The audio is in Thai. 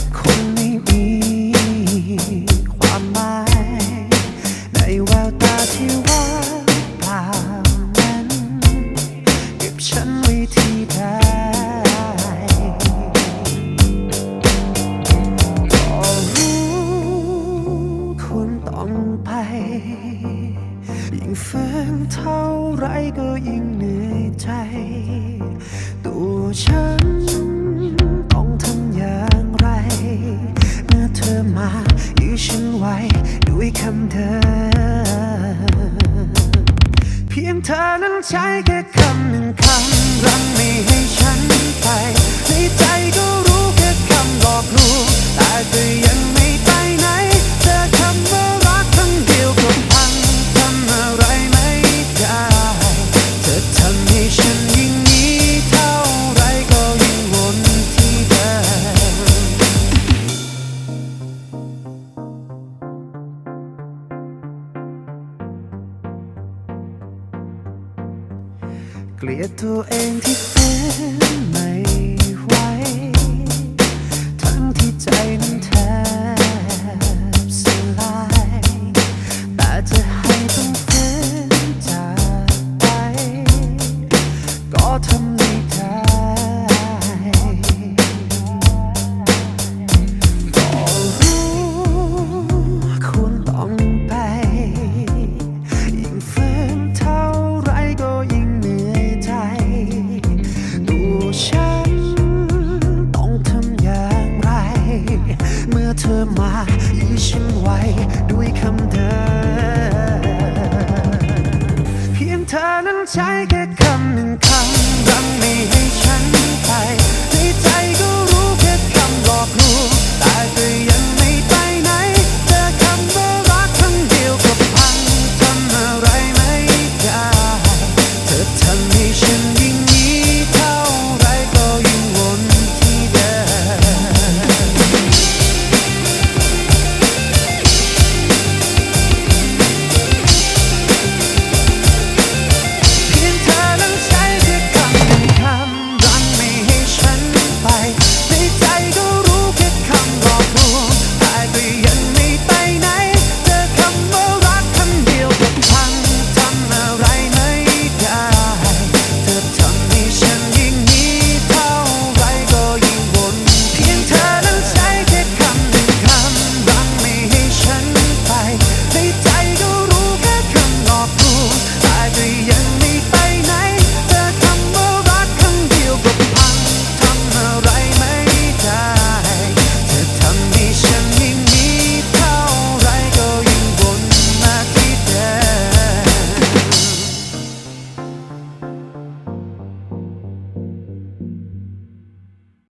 บ งฝืนเท่าไรก็ยิ่งเหนื่อยใจ ตัวฉันต้องทำอย่างไร เมื่อเธอมายื้อฉันไว้ด้วยคำเดิมเพียงเธอนั้นใช้แค่คำหนึ่งคำรั้งไม่ให้ฉันไป เกลียดตัวเองที่ฝืนไม่ ใช้แค่คำหนึ่งคำรังไม่ให้ฉันไปในใจก็รู้แค่คำหลอกลวงแต่ก็ยังไม่ไปไหนเจอคำว่ารักครั้งเดียวก็พังทำอะไรไม่ได้เธอทำให้ฉัน